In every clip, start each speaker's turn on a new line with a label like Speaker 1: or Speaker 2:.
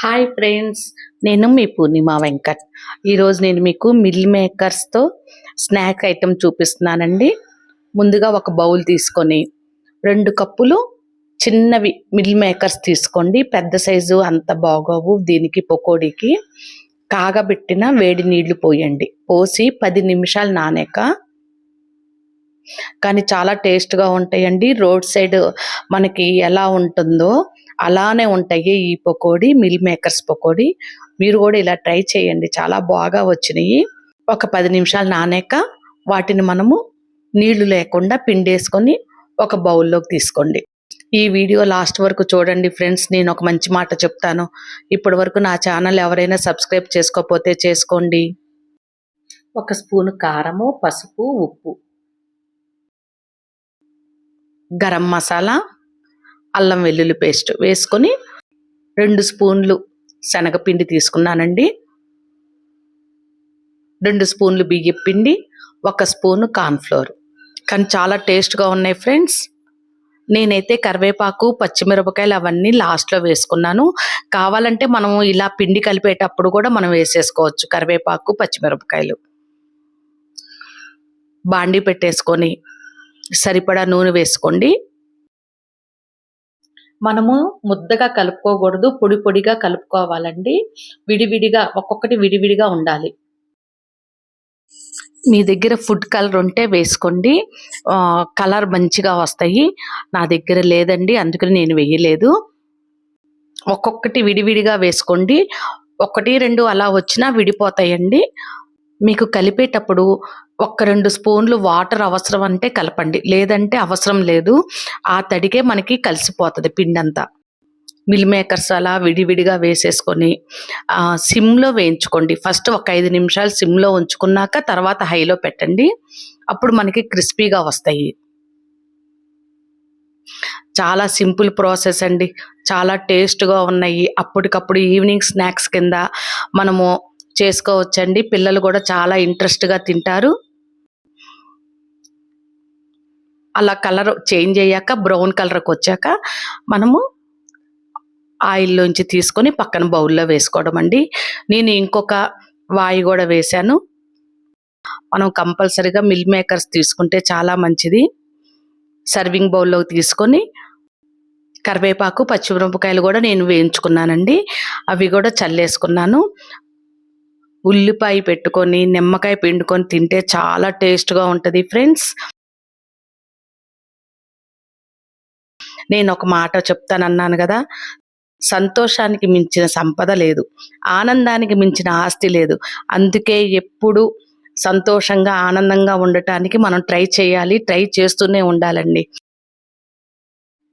Speaker 1: Hi friends నేను మీ పూర్ణిమ వెంకట్. ఈరోజు నేను మీకు మిల్ మేకర్స్తో స్నాక్ ఐటెం చూపిస్తున్నానండి. ముందుగా ఒక బౌల్ తీసుకొని రెండు కప్పులు చిన్నవి మిల్ మేకర్స్ తీసుకోండి. పెద్ద సైజు అంత బాగోవు. దీనికి పకోడీకి కాగబెట్టిన వేడి నీళ్ళు పోయండి. పోసి పది నిమిషాలు నానాక కానీ చాలా టేస్ట్గా ఉంటాయండి. రోడ్ సైడ్ మనకి ఎలా ఉంటుందో అలానే ఉంటాయి ఈ పకోడీ మిల్ మేకర్స్ పకోడీ. మీరు కూడా ఇలా ట్రై చేయండి. చాలా బాగా వచ్చినాయి. ఒక పది నిమిషాలు నానాక వాటిని మనము నీళ్ళు లేకుండా పిండేసుకొని ఒక బౌల్లోకి తీసుకోండి. ఈ వీడియో లాస్ట్ వరకు చూడండి ఫ్రెండ్స్. నేను ఒక మంచి మాట చెప్తాను. ఇప్పటి వరకు నా ఛానల్ ఎవరైనా సబ్స్క్రైబ్ చేసుకోకపోతే చేసుకోండి. ఒక స్పూన్ కారము పసుపు ఉప్పు. గరం మసాలా అల్లం వెల్లుల్లి పేస్ట్ వేసుకొని రెండు స్పూన్లు శనగపిండి తీసుకున్నానండి. రెండు స్పూన్లు బియ్యం పిండి ఒక స్పూను కార్న్ఫ్లోర్. కానీ చాలా టేస్ట్గా ఉన్నాయి ఫ్రెండ్స్. నేనైతే కరివేపాకు పచ్చిమిరపకాయలు అవన్నీ లాస్ట్లో వేసుకున్నాను. కావాలంటే మనం ఇలా పిండి కలిపేటప్పుడు కూడా మనం వేసేసుకోవచ్చు కరివేపాకు పచ్చిమిరపకాయలు. బాండి పెట్టేసుకొని సరిపడా నూనె వేసుకోండి. మనము ముద్దగా కలుపుకోకూడదు పొడి పొడిగా కలుపుకోవాలండి. విడివిడిగా ఒక్కొక్కటి విడివిడిగా ఉండాలి. మీ దగ్గర ఫుడ్ కలర్ ఉంటే వేసుకోండి. కలర్ మంచిగా వస్తాయి. నా దగ్గర లేదండి అందుకని నేను వేయలేదు. ఒక్కొక్కటి విడివిడిగా వేసుకోండి. ఒకటి రెండు అలా వచ్చినా విడిపోతాయండి. మీకు కలిపేటప్పుడు ఒక్క రెండు స్పూన్లు వాటర్ అవసరం అంటే కలపండి. లేదంటే అవసరం లేదు. ఆ తడికే మనకి కలిసిపోతుంది పిండి అంతా మిల్ మేకర్స్ అలా విడివిడిగా వేసేసుకొని సిమ్లో వేయించుకోండి. ఫస్ట్ ఒక ఐదు నిమిషాలు సిమ్లో ఉంచుకున్నాక తర్వాత హైలో పెట్టండి. అప్పుడు మనకి క్రిస్పీగా వస్తాయి. చాలా సింపుల్ ప్రాసెస్ అండి. చాలా టేస్ట్గా ఉన్నాయి. అప్పటికప్పుడు ఈవినింగ్ స్నాక్స్ కింద మనము చేసుకోవచ్చండి. పిల్లలు కూడా చాలా ఇంట్రెస్ట్గా తింటారు. అలా కలర్ చేంజ్ అయ్యాక బ్రౌన్ కలర్కి వచ్చాక మనము ఆయిల్లోంచి తీసుకొని పక్కన బౌల్లో వేసుకోవడం అండి. నేను ఇంకొక వాయి కూడా వేశాను. మనం కంపల్సరీగా మిల్ మేకర్స్ తీసుకుంటే చాలా మంచిది. సర్వింగ్ బౌల్లో తీసుకొని కరివేపాకు పచ్చిమిరపకాయలు కూడా నేను వేయించుకున్నానండి. అవి కూడా చల్లేసుకున్నాను. ఉల్లిపాయ పెట్టుకొని నిమ్మకాయ పిండుకొని తింటే చాలా టేస్ట్గా ఉంటుంది ఫ్రెండ్స్. నేను ఒక మాట చెప్తానన్నాను కదా. సంతోషానికి మించిన సంపద లేదు. ఆనందానికి మించిన ఆస్తి లేదు. అందుకే ఎప్పుడు సంతోషంగా ఆనందంగా ఉండటానికి మనం ట్రై చేయాలి ట్రై చేస్తూనే ఉండాలండి.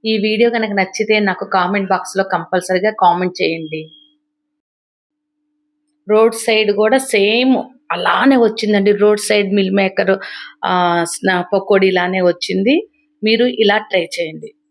Speaker 1: ఈ వీడియో కనుక నచ్చితే నాకు కామెంట్ బాక్స్లో కంపల్సరిగా కామెంట్ చేయండి. రోడ్ సైడ్ కూడా సేమ్ అలానే వచ్చిందండి. Road side meal maker pakodi ఇలానే వచ్చింది. మీరు ఇలా ట్రై చేయండి.